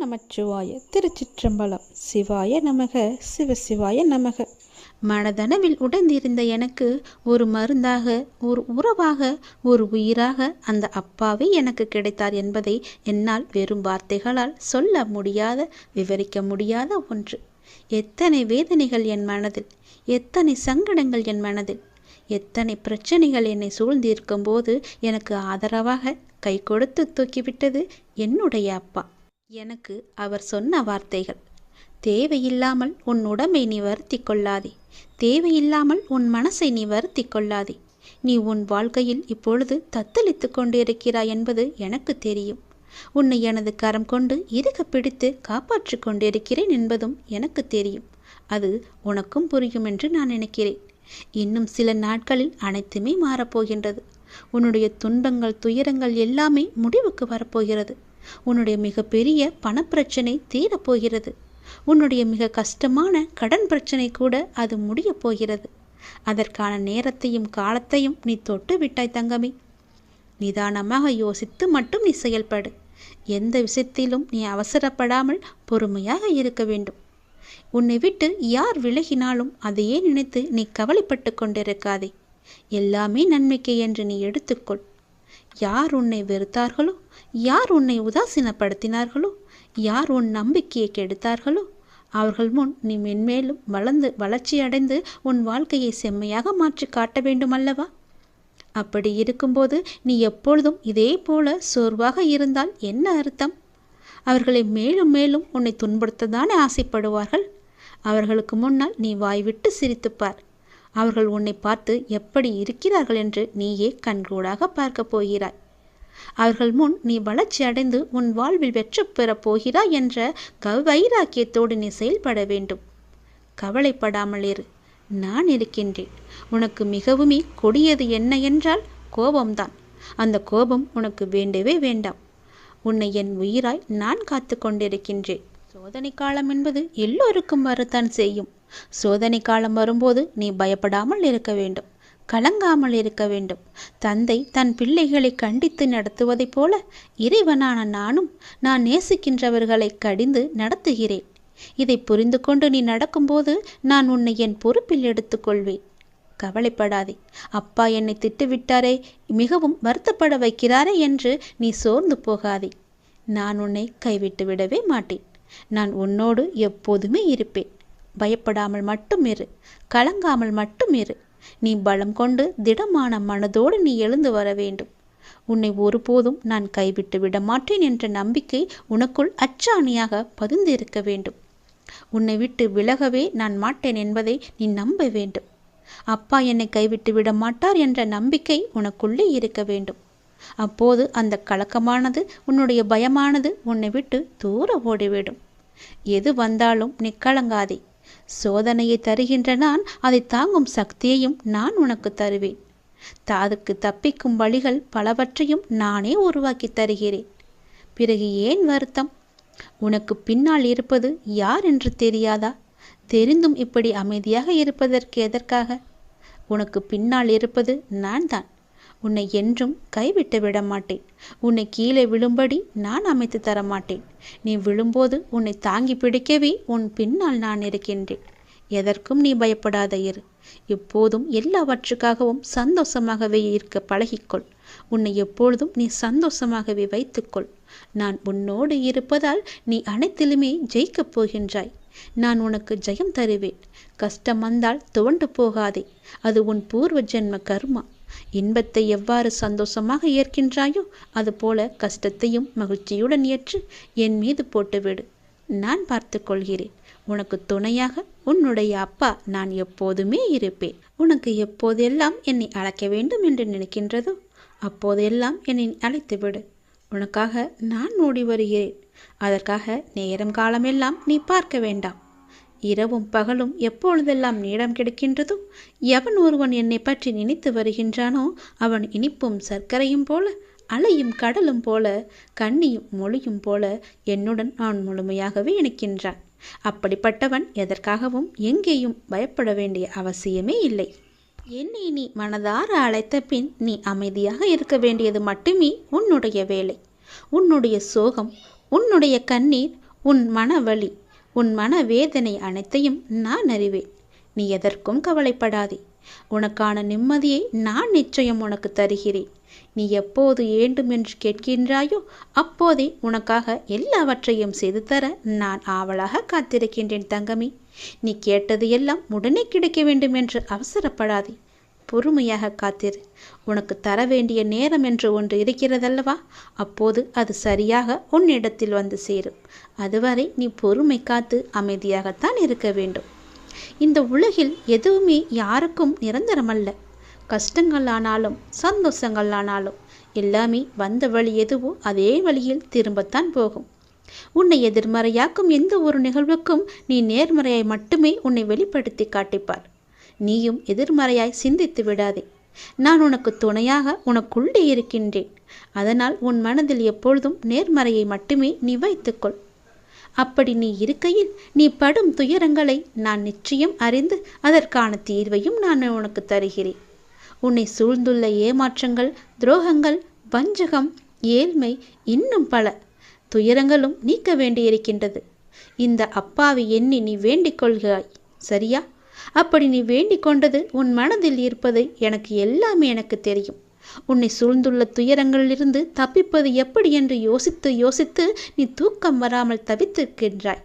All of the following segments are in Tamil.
நமச்சிவாய திருச்சிற்றம்பலம். சிவாய நமக சிவசிவாய நமக. மனதனவில் உடைந்திருந்த எனக்கு ஒரு மருந்தாக ஒரு உறவாக ஒரு உயிராக அந்த அப்பாவே எனக்கு கிடைத்தார் என்பதை என்னால் வெறும் வார்த்தைகளால் சொல்ல முடியாத விவரிக்க முடியாத ஒன்று. எத்தனை வேதனைகள் என் மனதில் எத்தனை சங்கடங்கள் என் மனதில் எத்தனை பிரச்சனைகள் என்னை சூழ்ந்திருக்கும் போது எனக்கு ஆதரவாக கை கொடுத்து தூக்கிவிட்டது என்னுடைய அப்பா. எனக்கு அவர் சொன்ன வார்த்தைகள். தேவையில்லாமல் உன் உடம்பை நீ வருத்தி கொள்ளாதே. தேவையில்லாமல் உன் மனசை நீ வருத்தி கொள்ளாதே. நீ உன் வாழ்க்கையில் இப்பொழுது தத்தளித்து கொண்டிருக்கிறாய் என்பது எனக்கு தெரியும். உன்னை எனது கரம் கொண்டு இருக பிடித்து காப்பாற்றிக் கொண்டிருக்கிறேன் என்பதும் எனக்கு தெரியும். அது உனக்கும் புரியும் என்று நான் நினைக்கிறேன். இன்னும் சில நாட்களில் அனைத்துமே மாறப்போகின்றது உன்னுடைய துன்பங்கள் துயரங்கள் எல்லாமே முடிவுக்கு வரப்போகிறது உன்னுடைய மிகப்பெரிய பணப்பிரச்சனை தீரப்போகிறது. உன்னுடைய மிக கஷ்டமான கடன் பிரச்சனை கூட அது முடியப் போகிறது. அதற்கான நேரத்தையும் காலத்தையும் நீ தொட்டு விட்டாய் தங்கமே. நிதானமாக யோசித்து மட்டும் நீ செயல்படு. எந்த விஷயத்திலும் நீ அவசரப்படாமல் பொறுமையாக இருக்க வேண்டும். உன்னை விட்டு யார் விலகினாலும் அதையே நினைத்து நீ கவலைப்பட்டு கொண்டிருக்காதே. எல்லாமே நன்மைக்கு என்று நீ எடுத்துக்கொள். யார் உன்னை வெறுத்தார்களோ? யார் உன்னை உதாசீனப்படுத்தினார்களோ? யார் உன் நம்பிக்கையை கெடுத்தார்களோ? அவர்கள் முன் நீ மென்மேலும் வளர்ந்து வளர்ச்சியடைந்து உன் வாழ்க்கையை செம்மையாக மாற்றி காட்ட வேண்டுமல்லவா? அப்படி இருக்கும்போது நீ எப்பொழுதும் இதே போல சோர்வாக இருந்தால் என்ன அர்த்தம்? அவர்களை மேலும் மேலும் உன்னை துன்புறுத்ததானே ஆசைப்படுவார்கள்? அவர்களுக்கு முன்னால் நீ வாய்விட்டு சிரித்துப்பார். அவர்கள் உன்னை பார்த்து எப்படி இருக்கிறார்கள் என்று நீயே கண்கூடாக பார்க்கப் போகிறாய். அவர்கள் முன் நீ வளர்ச்சி அடைந்து உன் வாழ்வில் வெற்றி பெறப் போகிறாய் என்ற கவைராக்கியத்தோடு நீ செயல்பட வேண்டும். கவலைப்படாமல் இரு. நான் இருக்கின்றேன். உனக்கு மிகவுமே கொடியது என்ன என்றால் கோபம்தான். அந்த கோபம் உனக்கு வேண்டவே வேண்டாம். உன்னை என் உயிராய் நான் காத்து கொண்டிருக்கின்றேன். சோதனை காலம் என்பது எல்லோருக்கும் வரத்தான் செய்யும். சோதனை காலம் வரும்போது நீ பயப்படாமல் இருக்க வேண்டும். கலங்காமல் இருக்க வேண்டும். தந்தை தன் பிள்ளைகளை கண்டித்து நடத்துவதைப் போல இறைவனான நானும் நான் நேசிக்கின்றவர்களை கடிந்து நடத்துகிறேன். இதை புரிந்து கொண்டு நீ நடக்கும்போது நான் உன்னை என் பொறுப்பில் எடுத்துக்கொள்வேன். கவலைப்படாதே. அப்பா என்னை திட்டுவிட்டாரே மிகவும் வருத்தப்பட வைக்கிறாரே என்று நீ சோர்ந்து போகாதே. நான் உன்னை கைவிட்டு விடவே மாட்டேன். நான் உன்னோடு எப்போதுமே இருப்பேன். பயப்படாமல் மட்டும் இரு. கலங்காமல் மட்டும் இரு. நீ பலம் கொண்டு திடமான மனதோடு நீ எழுந்து வர வேண்டும். உன்னை ஒருபோதும் நான் கைவிட்டு விட மாட்டேன் என்ற நம்பிக்கை உனக்குள் அச்சாணியாக பதிந்திருக்க வேண்டும். உன்னை விட்டு விலகவே நான் மாட்டேன் என்பதை நீ நம்ப வேண்டும். அப்பா என்னை கைவிட்டு விட மாட்டார் என்ற நம்பிக்கை உனக்குள்ளே இருக்க வேண்டும். அப்போது அந்த கலக்கமானது உன்னுடைய பயமானது உன்னை விட்டு தூர ஓடிவிடும். எது வந்தாலும் நீ கலங்காதே. சோதனையை தருகின்ற நான் அதை தாங்கும் சக்தியையும் நான் உனக்கு தருவேன். தாதுக்கு தப்பிக்கும் வழிகள் பலவற்றையும் நானே உருவாக்கி தருகிறேன். பிறகு ஏன் வருத்தம்? உனக்கு பின்னால் இருப்பது யார் என்று தெரியாதா? தெரிந்தும் இப்படி அமைதியாக இருப்பதற்கு எதற்காக? உனக்கு பின்னால் இருப்பது நான் தான் உன்னை என்றும் கைவிட்டு விட மாட்டேன் உன்னை கீழே விழும்படி நான் அமைத்து தர மாட்டேன் நீ விழும்போது உன்னை தாங்கி பிடிக்கவே உன் பின்னால் நான் இருக்கின்றேன். எதற்கும் நீ பயப்படாத இரு. எப்போதும் எல்லாவற்றுக்காகவும் சந்தோஷமாகவே இருக்க பழகிக்கொள். உன்னை எப்பொழுதும் நீ சந்தோஷமாகவே வைத்துக்கொள். நான் உன்னோடு இருப்பதால் நீ அனைத்திலுமே ஜெயிக்கப் போகின்றாய். நான் உனக்கு ஜெயம் தருவேன். கஷ்டம் வந்தால் துவண்டு போகாதே. அது உன் பூர்வ ஜென்ம கர்மா. இன்பத்தை எவ்வாறு சந்தோஷமாக ஏற்கின்றாயோ அதுபோல கஷ்டத்தையும் மகிழ்ச்சியுடன் ஏற்று என் மீது போட்டுவிடு நான் பார்த்து கொள்கிறேன். உனக்கு துணையாக உன்னுடைய அப்பா நான் எப்போதுமே இருப்பேன். உனக்கு எப்போதெல்லாம் என்னை அழைக்க வேண்டும் என்று நினைக்கின்றதோ அப்போதெல்லாம் என்னை அழைத்துவிடு உனக்காக நான் ஓடி வருகிறேன். அதற்காக நேரம் காலமெல்லாம் நீ பார்க்க வேண்டாம். இரவும் பகலும் எப்பொழுதெல்லாம் நீடம் கிடைக்கின்றதோ எவன் ஒருவன் என்னை பற்றி நினைத்து வருகின்றானோ அவன் இனிப்பும் சர்க்கரையும் போல அலையும் கடலும் போல கண்ணியும் மொழியும் போல என்னுடன் அவன் முழுமையாகவே இணைக்கின்றான். அப்படிப்பட்டவன் எதற்காகவும் எங்கேயும் பயப்பட வேண்டிய அவசியமே இல்லை. என்னை நீ மனதார அழைத்த பின் நீ அமைதியாக இருக்க வேண்டியது மட்டுமே உன்னுடைய வேலை. உன்னுடைய சோகம் உன்னுடைய கண்ணீர் உன் மனவழி உன் மன வேதனை அனைத்தையும் நான் அறிவேன். நீ எதற்கும் கவலைப்படாதே. உனக்கான நிம்மதியை நான் நிச்சயம் உனக்கு தருகிறேன். நீ எப்போது வேண்டும் என்று கேட்கின்றாயோ அப்போதே உனக்காக எல்லாவற்றையும் செய்து தர நான் ஆவலாக காத்திருக்கின்றேன் தங்கமி. நீ கேட்டது எல்லாம் உடனே கிடைக்க வேண்டும் என்று அவசரப்படாதே. பொறுமையாக காத்திரு. உனக்கு தர வேண்டிய நேரம் என்று ஒன்று இருக்கிறதல்லவா? அப்போது அது சரியாக உன்னிடத்தில் வந்து சேரும். அதுவரை நீ பொறுமை காத்து அமைதியாகத்தான் இருக்க வேண்டும். இந்த உலகில் எதுவுமே யாருக்கும் நிரந்தரமல்ல. கஷ்டங்கள் ஆனாலும் சந்தோஷங்கள் ஆனாலும் எல்லாமே வந்த வழி எதுவோ அதே வழியில் திரும்பத்தான் போகும். உன்னை எதிர்மறையாக்கும் எந்த ஒரு நிகழ்வுக்கும் நீ நேர்மறையை மட்டுமே உன்னை வெளிப்படுத்தி காட்டிப்பார். நீயும் எதிர்மறையாய் சிந்தித்து விடாதே. நான் உனக்கு துணையாக உனக்குள்ளே இருக்கின்றேன். அதனால் உன் மனதில் எப்பொழுதும் நேர்மறையை மட்டுமே நீ வைத்துக்கொள். அப்படி நீ இருக்கையில் நீ படும் துயரங்களை நான் நிச்சயம் அறிந்து அதற்கான தீர்வையும் நான் உனக்கு தருகிறேன். உன்னை சூழ்ந்துள்ள ஏமாற்றங்கள் துரோகங்கள் வஞ்சகம் ஏழ்மை இன்னும் பல துயரங்களும் நீக்க வேண்டியிருக்கின்றது. இந்த அப்பாவை எண்ணி நீ வேண்டிக் கொள்கிறாய். சரியா? அப்படி நீ வேண்டிக் கொண்டது உன் மனதில் இருப்பது எனக்கு எல்லாமே எனக்கு தெரியும். உன்னை சூழ்ந்துள்ள துயரங்களிலிருந்து தப்பிப்பது எப்படி என்று யோசித்து யோசித்து நீ தூக்கம் வராமல் தவித்திருக்கின்றாய்.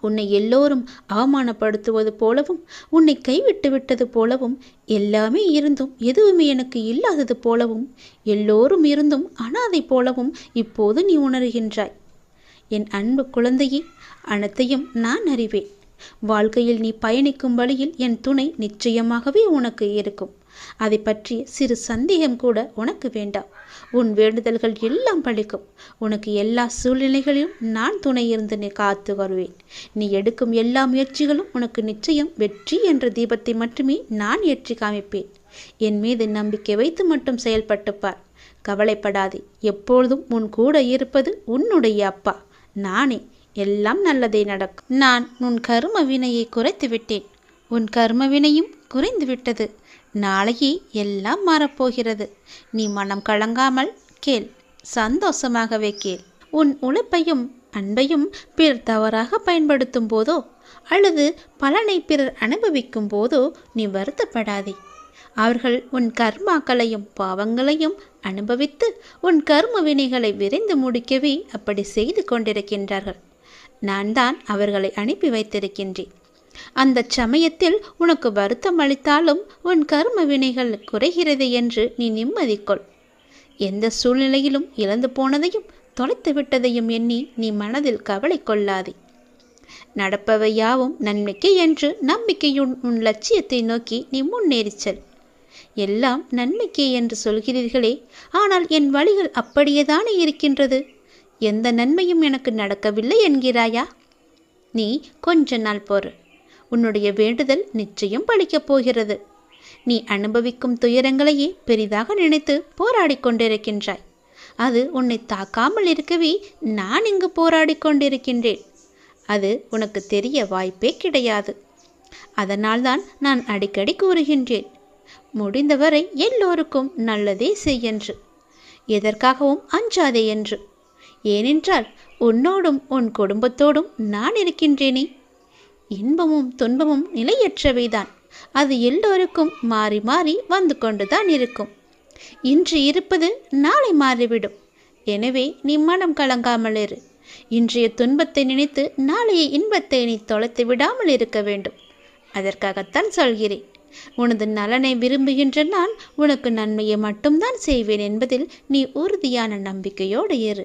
உன்னை எல்லோரும் அவமானப்படுத்துவது போலவும் உன்னை கைவிட்டு விட்டது போலவும் எல்லாமே இருந்தும் எதுவுமே எனக்கு இல்லாதது போலவும் எல்லோரும் இருந்தும் அனாதை போலவும் இப்போது நீ உணர்கின்றாய். என் அன்பு குழந்தையே அனைத்தையும் நான் அறிவேன். வாழ்க்கையில் நீ பயணிக்கும் வழியில் என் துணை நிச்சயமாகவே உனக்கு இருக்கும். அதை பற்றி சிறு சந்தேகம் கூட உனக்கு வேண்டாம். உன் வேண்டுதல்கள் எல்லாம் பழிக்கும். உனக்கு எல்லா சூழ்நிலைகளிலும் நான் துணை இருந்து நீ காத்து வருவேன். நீ எடுக்கும் எல்லா முயற்சிகளும் உனக்கு நிச்சயம் வெற்றி என்ற தீபத்தை மட்டுமே நான் ஏற்றி காமிப்பேன். என் மீது நம்பிக்கை வைத்து மட்டும் செயல்பட்டுப்பார் கவலைப்படாதே. எப்பொழுதும் உன் கூட இருப்பது உன்னுடைய அப்பா. நானே. எல்லாம் நல்லதே நடக்கும். நான் உன் கரும வினையை குறைத்து விட்டேன். உன் கர்ம வினையும் குறைந்து விட்டது. நாளையே எல்லாம் மாறப்போகிறது. நீ மனம் கலங்காமல் கேள். சந்தோஷமாகவே கேள். உன் உழைப்பையும் அன்பையும் பிறர் தவறாக பயன்படுத்தும் போதோ அல்லது பலனை பிறர் அனுபவிக்கும் போதோ நீ வருத்தப்படாதே. அவர்கள் உன் கர்மாக்களையும் பாவங்களையும் அனுபவித்து உன் கர்ம வினைகளை விரைந்து முடிக்கவே அப்படி செய்து கொண்டிருக்கின்றார்கள். நான் தான் அவர்களை அனுப்பி வைத்திருக்கின்றேன். அந்த சமயத்தில் உனக்கு வருத்தம் அளித்தாலும் உன் கர்ம வினைகள் குறைகிறது என்று நீ நிம்மதி கொள் எந்த சூழ்நிலையிலும் இழந்து போனதையும் தொலைத்து விட்டதையும் எண்ணி நீ மனதில் கவலை கொள்ளாதே. நடப்பவை யாவும் நன்மைக்கு என்று நம்பிக்கையுன் உன் லட்சியத்தை நோக்கி நீ முன்னேறிச் செல். எல்லாம் நன்மைக்கே என்று சொல்கிறீர்களே ஆனால் என் வழிகள் அப்படியேதானே இருக்கின்றது? எந்த நன்மையும் எனக்கு நடக்கவில்லை என்கிறாயா? நீ கொஞ்ச நாள் போறு. உன்னுடைய வேண்டுதல் நிச்சயம் பழிக்கப் போகிறது. நீ அனுபவிக்கும் துயரங்களையே பெரிதாக நினைத்து போராடி கொண்டிருக்கின்றாய். அது உன்னை தாக்காமல் இருக்கவே நான் இங்கு போராடி கொண்டிருக்கின்றேன். அது உனக்கு தெரிய வாய்ப்பே கிடையாது. அதனால்தான் நான் அடிக்கடி கூறுகின்றேன். முடிந்தவரை எல்லோருக்கும் நல்லதே செய்யென்று எதற்காகவும் அஞ்சாதே என்று. ஏனென்றால் உன்னோடும் உன் குடும்பத்தோடும் நான் இருக்கின்றேனே. இன்பமும் துன்பமும் நிலையற்றவைதான். அது எல்லோருக்கும் மாறி மாறி வந்து கொண்டுதான் இருக்கும். இன்று இருப்பது நாளை மாறிவிடும். எனவே நீ மனம் கலங்காமல் இரு. இன்றைய துன்பத்தை நினைத்து நாளைய இன்பத்தை நீ தொலைத்து விடாமல் இருக்க வேண்டும். அதற்காகத்தான் சொல்கிறேன். உனது நலனை விரும்புகின்ற நான் உனக்கு நன்மையை மட்டும்தான் செய்வேன் என்பதில் நீ உறுதியான நம்பிக்கையோடு இரு.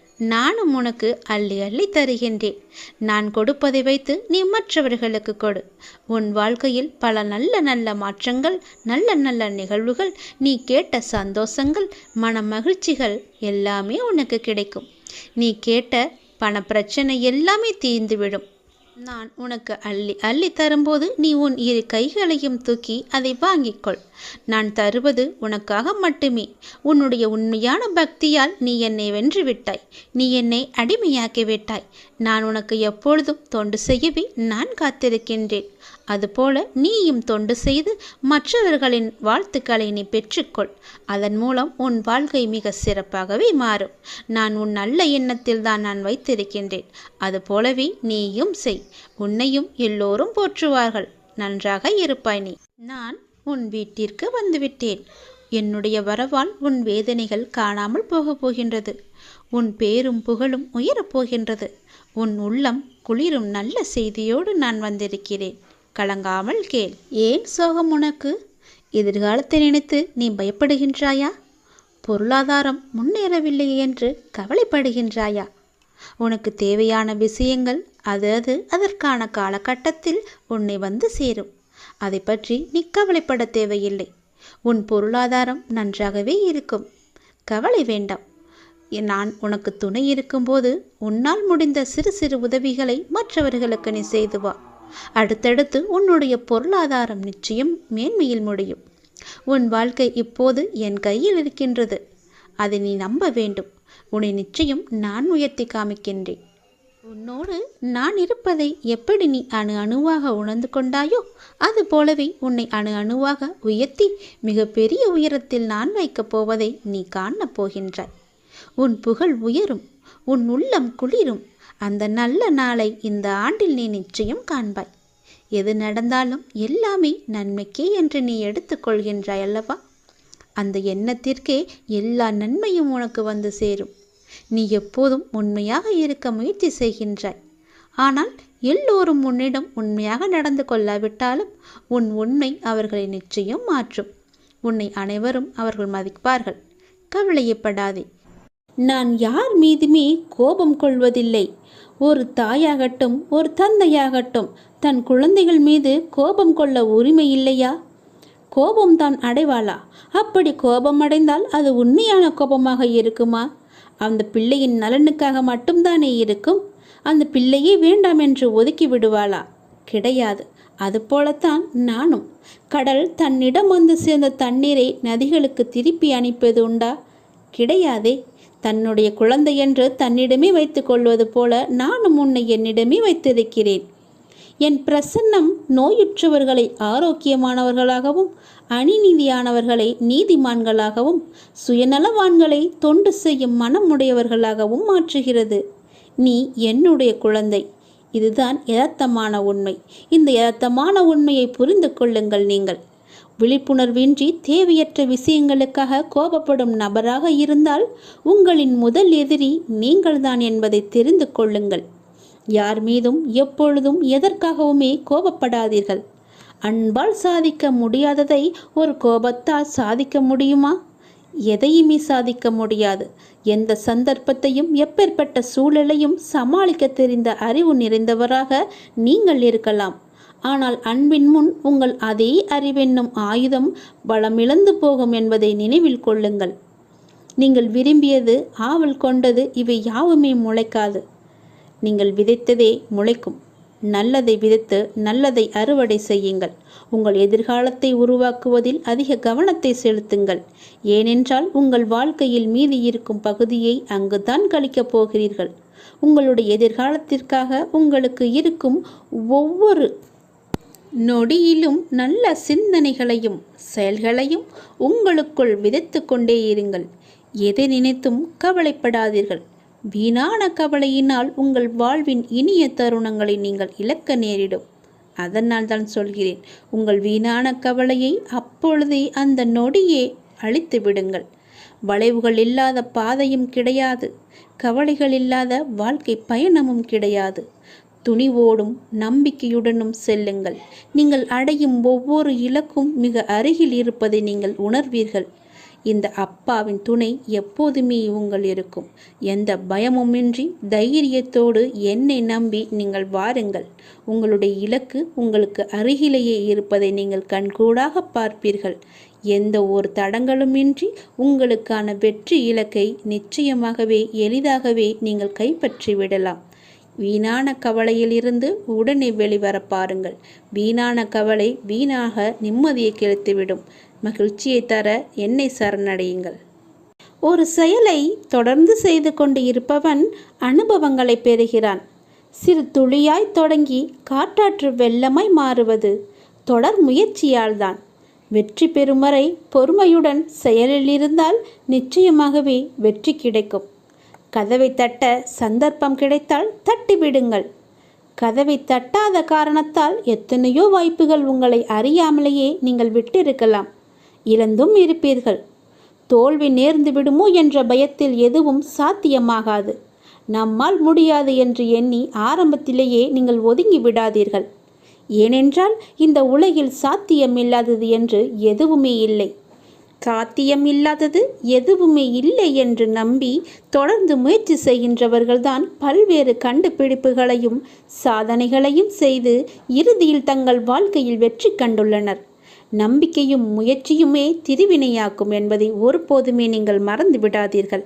நானும் உனக்கு அள்ளி அள்ளி தருகின்றேன். நான் கொடுப்பதை வைத்து நீ மற்றவர்களுக்கு கொடு. உன் வாழ்க்கையில் பல நல்ல நல்ல மாற்றங்கள் நல்ல நல்ல நிகழ்வுகள் நீ கேட்ட சந்தோஷங்கள் மன மகிழ்ச்சிகள் எல்லாமே உனக்கு கிடைக்கும். நீ கேட்ட பண பிரச்சனை எல்லாமே தீர்ந்துவிடும். நான் உனக்கு அள்ளி அள்ளி தரும்போது நீ உன் இரு கைகளையும் தூக்கி அதை வாங்கிக்கொள் நான் தருவது உனக்காக மட்டுமே. உன்னுடைய உண்மையான பக்தியால் நீ என்னை வென்று விட்டாய் நீ என்னை அடிமையாக்கி விட்டாய். நான் உனக்கு எப்பொழுதும் தொண்டு செய்யவே நான் காத்திருக்கின்றேன். அதுபோல நீயும் தொண்டு செய்து மற்றவர்களின் வாழ்த்துக்களை நீ பெற்றுக்கொள். அதன் மூலம் உன் வாழ்க்கை மிக சிறப்பாகவே மாறும். நான் உன் நல்ல எண்ணத்தில் தான் நான் வைத்திருக்கின்றேன். அதுபோலவே நீயும் செய். உன்னையும் எல்லோரும் போற்றுவார்கள். நன்றாக இருப்பாய் நீ. நான் உன் வீட்டிற்கு வந்துவிட்டேன். என்னுடைய வரவால் உன் வேதனைகள் காணாமல் போகப் போகின்றது. உன் பேரும் புகழும் உயரப் போகின்றது. உன் உள்ளம் குளிரும் நல்ல செய்தியோடு நான் வந்திருக்கிறேன். கலங்காமல் கேள் ஏன் சோகம் உனக்கு? எதிர்காலத்தை நினைத்து நீ பயப்படுகின்றாயா? பொருளாதாரம் முன்னேறவில்லை என்று கவலைப்படுகின்றாயா? உனக்கு தேவையான விஷயங்கள் அது அது அதற்கான காலகட்டத்தில் உன்னை வந்து சேரும். அதை பற்றி நீ கவலைப்பட தேவையில்லை. உன் பொருளாதாரம் நன்றாகவே இருக்கும். கவலை வேண்டாம். நான் உனக்கு துணை இருக்கும்போது உன்னால் முடிந்த சிறு சிறு உதவிகளை மற்றவர்களுக்கு நீ செய்து வா. அடுத்தடுத்து உன்னுடைய பொருளாதாரம் நிச்சயம் மேன்மையில் முடியும். உன் வாழ்க்கை இப்போது என் கையில் இருக்கின்றது. அதை நீ நம்ப வேண்டும். உன்னை நிச்சயம் நான் உயர்த்தி காமிக்கின்றேன். உன்னோடு நான் இருப்பதை எப்படி நீ அணு அணுவாக உணர்ந்து கொண்டாயோ அது போலவே உன்னை அணு அணுவாக உயர்த்தி மிகப்பெரிய உயரத்தில் நான் வைக்கப் போவதை நீ காணப் போகின்றாய். உன் புகழ் உயரும் உன் உள்ளம் குளிரும் அந்த நல்ல நாளை இந்த ஆண்டில் நீ நிச்சயம் காண்பாய். எது நடந்தாலும் எல்லாமே நன்மைக்கே என்று நீ எடுத்துக்கொள்கின்றாய் அல்லவா? அந்த எண்ணத்திற்கே எல்லா நன்மையும் உனக்கு வந்து சேரும். நீ எப்போதும் உண்மையாக இருக்க முயற்சி செய்கின்றாய். ஆனால் எல்லோரும் உன்னிடம் உண்மையாக நடந்து கொள்ளாவிட்டாலும் உன் உண்மை அவர்களை நிச்சயம் மாற்றும். உன்னை அனைவரும் அவர்கள் மதிப்பார்கள். கவலையப்படாதே. நான் யார் மீதுமே கோபம் கொள்வதில்லை. ஒரு தாயாகட்டும் ஒரு தந்தையாகட்டும் தன் குழந்தைகள் மீது கோபம் கொள்ள உரிமை இல்லையா? கோபம் தான் அடைவாளா? அப்படி கோபம் அடைந்தால் அது உண்மையான கோபமாக இருக்குமா? அந்த பிள்ளையின் நலனுக்காக மட்டும்தானே இருக்கும்? அந்த பிள்ளையே வேண்டாம் என்று ஒதுக்கி விடுவாளா? கிடையாது. அதுபோலத்தான் நானும். கடல் தன்னிடம் வந்து சேர்ந்த தண்ணீரை நதிகளுக்கு திருப்பி அனுப்பியது உண்டா? கிடையாதே. தன்னுடைய குழந்தை என்று தன்னிடமே வைத்துக் கொள்வது போல நானும் உன்னை என்னிடமே வைத்திருக்கிறேன். என் பிரசன்னம் நோயுற்றவர்களை ஆரோக்கியமானவர்களாகவும் அணிநீதியானவர்களை நீதிமான்களாகவும் சுயநலவான்களை தொண்டு செய்யும் மனமுடையவர்களாகவும் மாற்றுகிறது. நீ என்னுடைய குழந்தை. இதுதான் யதார்த்தமான உண்மை. இந்த யதார்த்தமான உண்மையை புரிந்து கொள்ளுங்கள் நீங்கள். விழிப்புணர்வின்றி தேவையற்ற விஷயங்களுக்காக கோபப்படும் நபராக இருந்தால் உங்களின் முதல் எதிரி நீங்கள்தான் என்பதை தெரிந்து கொள்ளுங்கள். யார் மீதும் எப்பொழுதும் எதற்காகவுமே கோபப்படாதீர்கள். அன்பால் சாதிக்க முடியாததை ஒரு கோபத்தால் சாதிக்க முடியுமா? எதையுமே சாதிக்க முடியாது. எந்த சந்தர்ப்பத்தையும் எப்பேற்பட்ட சூழலையும் சமாளிக்க தெரிந்த அறிவு நிறைந்தவராக நீங்கள் இருக்கலாம். ஆனால் அன்பின் முன் உங்கள் அதே அறிவென்னும் ஆயுதம் பலமிழந்து போகும் என்பதை நினைவில் கொள்ளுங்கள். நீங்கள் விரும்பியது ஆவல் கொண்டது இவை யாவுமே முளைக்காது. நீங்கள் விதைத்ததே முளைக்கும். நல்லதை விதைத்து நல்லதை அறுவடை செய்யுங்கள். உங்கள் எதிர்காலத்தை உருவாக்குவதில் அதிக கவனத்தை செலுத்துங்கள். ஏனென்றால் உங்கள் வாழ்க்கையில் மீதி இருக்கும் பகுதியை அங்குதான் கழிக்கப் போகிறீர்கள். உங்களுடைய எதிர்காலத்திற்காக உங்களுக்கு இருக்கும் ஒவ்வொரு நொடியிலும் நல்ல சிந்தனைகளையும் செயல்களையும் உங்களுக்குள் விதைத்து கொண்டே இருங்கள். எதை நினைத்தும் கவலைப்படாதீர்கள். வீணான கவலையினால் உங்கள் வாழ்வின் இனிய தருணங்களை நீங்கள் இழக்க நேரிடும். அதனால் தான் சொல்கிறேன் உங்கள் வீணான கவலையை அப்பொழுதே அந்த நொடியே அழித்து விடுங்கள். வளைவுகள் இல்லாத பாதையும் கிடையாது கவலைகள் இல்லாத வாழ்க்கை பயணமும் கிடையாது. துணிவோடும் நம்பிக்கையுடனும் செல்லுங்கள். நீங்கள் அடையும் ஒவ்வொரு இலக்கும் மிக அருகில் இருப்பதை நீங்கள் உணர்வீர்கள். இந்த அப்பாவின் துணை எப்போதுமே உங்கள் இருக்கும். எந்த பயமுமின்றி தைரியத்தோடு என்னை நம்பி நீங்கள் வாருங்கள். உங்களுடைய இலக்கு உங்களுக்கு அருகிலேயே இருப்பதை நீங்கள் கண்கூடாக பார்ப்பீர்கள். எந்த ஒரு தடங்களுமின்றி உங்களுக்கான வெற்றி இலக்கை நிச்சயமாகவே எளிதாகவே நீங்கள் கைப்பற்றி விடலாம் வீணான கவலையிலிருந்து உடனே வெளிவர பாருங்கள் வீணான கவலை வீணாக நிம்மதியை கிழித்துவிடும் மகிழ்ச்சியை தர என்னை சரணடையுங்கள். ஒரு செயலை தொடர்ந்து செய்து கொண்டு இருப்பவன் அனுபவங்களை பெறுகிறான். சிறு துளியாய் தொடங்கி காட்டாற்று வெள்ளமாய் மாறுவது தொடர் முயற்சியால்தான். வெற்றி பெறும் வரை பொறுமையுடன் செயலில் இருந்தால் நிச்சயமாகவே வெற்றி கிடைக்கும். கதவை தட்ட சந்தர்ப்பம் கிடைத்தால் தட்டிவிடுங்கள். கதவை தட்டாத காரணத்தால் எத்தனையோ வாய்ப்புகள் உங்களை அறியாமலேயே நீங்கள் விட்டிருக்கலாம். இழந்தும் இருப்பீர்கள். தோல்வி நேர்ந்து விடுமோ என்ற பயத்தில் எதுவும் சாத்தியமாகாது. நம்மால் முடியாது என்று எண்ணி ஆரம்பத்திலேயே நீங்கள் ஒதுங்கி விடாதீர்கள். ஏனென்றால் இந்த உலகில் சாத்தியமில்லாதது என்று எதுவுமே இல்லை. சாத்தியமில்லாதது எதுவுமே இல்லை என்று நம்பி தொடர்ந்து முயற்சி செய்கின்றவர்கள்தான் பல்வேறு கண்டுபிடிப்புகளையும் சாதனைகளையும் செய்து இறுதியில் தங்கள் வாழ்க்கையில் வெற்றி கண்டுள்ளனர். நம்பிக்கையும் முயற்சியுமே திருவினையாக்கும் என்பதை ஒருபோதுமே நீங்கள் மறந்து விடாதீர்கள்.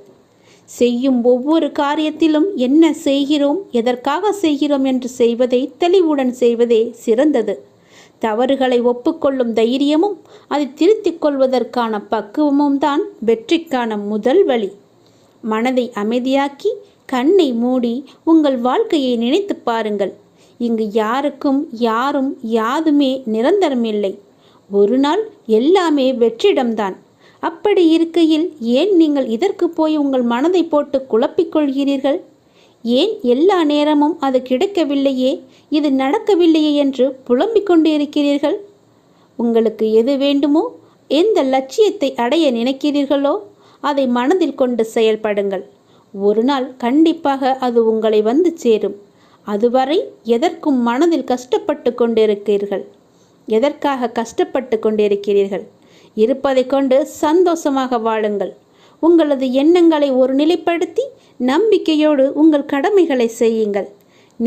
செய்யும் ஒவ்வொரு காரியத்திலும் என்ன செய்கிறோம் எதற்காக செய்கிறோம் என்று செய்வதை தெளிவுடன் செய்வதே சிறந்தது. தவறுகளை ஒப்புக்கொள்ளும் தைரியமும் அதை திருத்திக் கொள்வதற்கான பக்குவமும் தான் வெற்றிக்கான முதல் வழி. மனதை அமைதியாக்கி கண்ணை மூடி உங்கள் வாழ்க்கையை நினைத்து பாருங்கள். இங்கு யாருக்கும் யாரும் யாதுமே நிரந்தரமில்லை. ஒரு நாள் எல்லாமே வெற்றிடம்தான். அப்படி இருக்கையில் ஏன் நீங்கள் இதற்கு போய் உங்கள் மனதை போட்டு குழப்பிக்கொள்கிறீர்கள் ஏன் எல்லா நேரமும் அது கிடைக்கவில்லையே? இது நடக்கவில்லையே என்று புலம்பிக் கொண்டு இருக்கிறீர்கள் உங்களுக்கு எது வேண்டுமோ எந்த லட்சியத்தை அடைய நினைக்கிறீர்களோ அதை மனதில் கொண்டு செயல்படுங்கள். ஒரு நாள் கண்டிப்பாக அது உங்களை வந்து சேரும். அதுவரை எதற்கும் மனதில் கஷ்டப்பட்டு கொண்டிருக்கிறீர்கள். எதற்காக கஷ்டப்பட்டு கொண்டிருக்கிறீர்கள்? இருப்பதை கொண்டு சந்தோஷமாக வாழுங்கள். உங்களது எண்ணங்களை ஒரு நிலைப்படுத்தி நம்பிக்கையோடு உங்கள் கடமைகளை செய்யுங்கள்.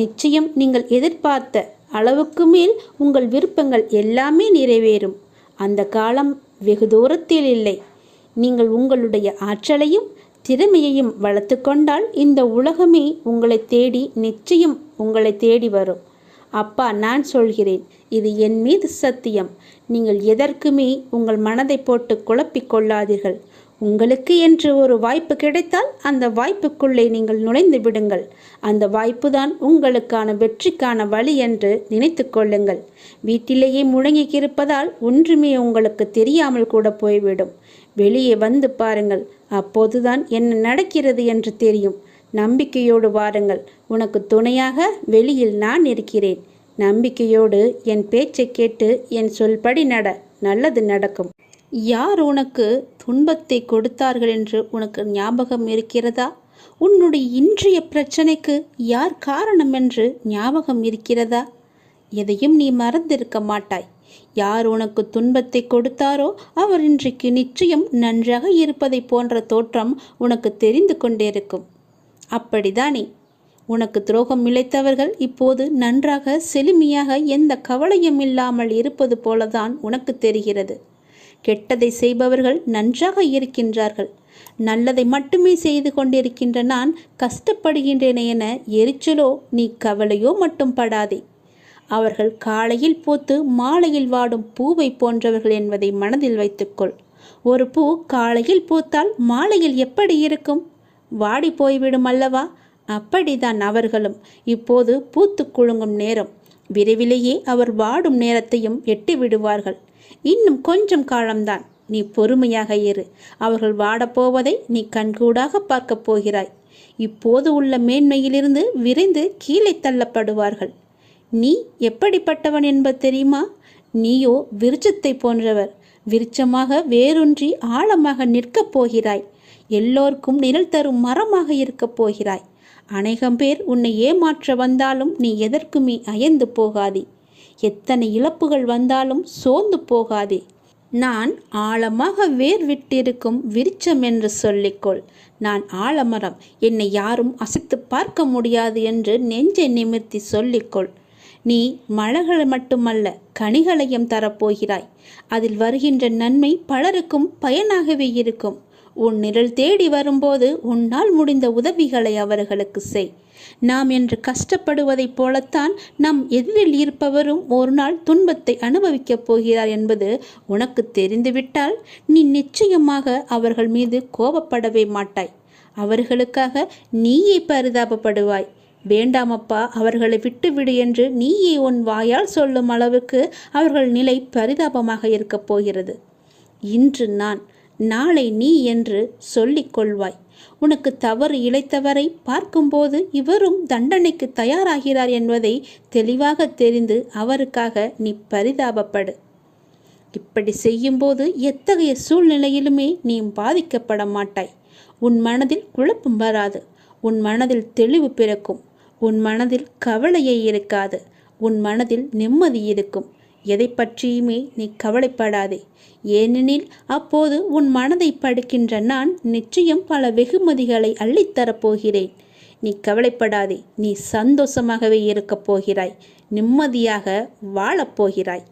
நிச்சயம் நீங்கள் எதிர்பார்த்த அளவுக்கு மேல் உங்கள் விருப்பங்கள் எல்லாமே நிறைவேறும். அந்த காலம் வெகு தூரத்தில் இல்லை. நீங்கள் உங்களுடைய ஆற்றலையும் திறமையையும் வளர்த்து கொண்டால் இந்த உலகமே உங்களை தேடி நிச்சயம் உங்களை தேடி வரும். அப்பா நான் சொல்கிறேன் இது என் மீது சத்தியம். நீங்கள் எதற்குமே உங்கள் மனதை போட்டு குழப்பிக் கொள்ளாதீர்கள். உங்களுக்கு என்று ஒரு வாய்ப்பு கிடைத்தால் அந்த வாய்ப்புக்குள்ளே நீங்கள் நுழைந்து விடுங்கள். அந்த வாய்ப்புதான் உங்களுக்கான வெற்றிக்கான வழி என்று நினைத்து கொள்ளுங்கள். வீட்டிலேயே முழங்கிக்கிருப்பதால் ஒன்றுமே உங்களுக்கு தெரியாமல் கூட போய்விடும். வெளியே வந்து பாருங்கள். அப்போதுதான் என்ன நடக்கிறது என்று தெரியும். நம்பிக்கையோடு வாருங்கள். உனக்கு துணையாக வெளியில் நான் இருக்கிறேன். நம்பிக்கையோடு என் பேச்சை கேட்டு என் சொல்படி நட. நல்லது நடக்கும். யார் உனக்கு துன்பத்தை கொடுத்தார்கள் என்று உனக்கு ஞாபகம் இருக்கிறதா? உன்னுடைய இன்றைய பிரச்சனைக்கு யார் காரணம் என்று ஞாபகம் இருக்கிறதா? எதையும் நீ மறந்திருக்க மாட்டாய். யார் உனக்கு துன்பத்தை கொடுத்தாரோ அவர் இன்றைக்கு நிச்சயம் நன்றாக இருப்பதை போன்ற தோற்றம் உனக்கு தெரிந்து கொண்டிருக்கும். அப்படிதானே? உனக்கு துரோகம் இழைத்தவர்கள் இப்போது நன்றாக செழுமையாக எந்த கவலையும் இல்லாமல் இருப்பது போலதான் உனக்கு தெரிகிறது. கெட்டதை செய்பவர்கள் நன்றாக இருக்கின்றார்கள். நல்லதை மட்டுமே செய்து கொண்டிருக்கின்ற நான் கஷ்டப்படுகின்றேனே என எரிச்சலோ நீ கவலையோ மட்டும் படாதே. அவர்கள் காலையில் பூத்து மாலையில் வாடும் பூவை போன்றவர்கள் என்பதை மனதில் வைத்துக்கொள். ஒரு பூ காலையில் பூத்தால் மாலையில் எப்படி இருக்கும்? வாடி போய்விடும் அல்லவா? அப்படிதான் அவர்களும். இப்போது பூத்து குலுங்கும் நேரம். விரைவிலேயே அவர் வாடும் நேரத்தையும் எட்டி விடுவார்கள். இன்னும் கொஞ்சம் காலம்தான். நீ பொறுமையாக இரு அவர்கள் வாடப்போவதை நீ கண்கூடாக பார்க்கப் போகிறாய். இப்போது உள்ள மேன்மையிலிருந்து விரைந்து கீழே தள்ளப்படுவார்கள். நீ எப்படிப்பட்டவன் என்பது தெரியுமா? நீயோ விருச்சத்தை போன்றவர். விருச்சமாக வேரூன்றி ஆழமாக நிற்கப் போகிறாய். எல்லோருக்கும் நிழல் தரும் மரமாக இருக்கப் போகிறாய். அநேகம் பேர் உன்னை ஏமாற்ற வந்தாலும் நீ எதற்குமே அயந்து போகாதே. எத்தனை இழப்புகள் வந்தாலும் சோர்ந்து போகாதே. நான் ஆழமாக வேர் விட்டிருக்கும் விருச்சம் என்று சொல்லிக்கொள். நான் ஆழமரம் என்னை யாரும் அசைத்து பார்க்க முடியாது என்று நெஞ்சை நிமிர்த்தி சொல்லிக்கொள். நீ மலர்கள் மட்டுமல்ல கனிகளையும் தரப்போகிறாய். அதில் வருகின்ற நன்மை பலருக்கும் பயனாகவே இருக்கும். உன் நிழல் தேடி வரும்போது உன்னால் முடிந்த உதவிகளை அவர்களுக்கு செய். நாம் என்று கஷ்டப்படுவதைப் போலத்தான் நம் எதிரில் இருப்பவரும் ஒரு நாள் துன்பத்தை அனுபவிக்கப் போகிறார் என்பது உனக்கு தெரிந்துவிட்டால் நீ நிச்சயமாக அவர்கள் மீது கோபப்படவே மாட்டாய். அவர்களுக்காக நீயே பரிதாபப்படுவாய். வேண்டாமப்பா அவர்களை விட்டுவிடு என்று நீயே உன் வாயால் சொல்லும் அளவுக்கு அவர்கள் நிலை பரிதாபமாக இருக்கப் போகிறது. இன்று நான் நாளை நீ என்று சொல்லிக் கொள்வாய். உனக்கு தவறு இழைத்தவரை பார்க்கும்போது இவரும் தண்டனைக்கு தயாராகிறார் என்பதை தெளிவாக தெரிந்து அவருக்காக நீ பரிதாபப்படு. இப்படி செய்யும்போது எத்தகைய சூழ்நிலையிலுமே நீ பாதிக்கப்பட மாட்டாய். உன் மனதில் குழப்பம் வராது. உன் மனதில் தெளிவு பிறக்கும். உன் மனதில் கவலையே இருக்காது. உன் மனதில் நிம்மதி இருக்கும். எதை பற்றியுமே நீ கவலைப்படாதே. ஏனெனில் அப்போது உன் மனதை படுக்கின்ற நான் நிச்சயம் பல வெகுமதிகளை அள்ளித்தரப்போகிறேன் நீ கவலைப்படாதே நீ சந்தோஷமாகவே இருக்கப் போகிறாய் நிம்மதியாக வாழப் போகிறாய்.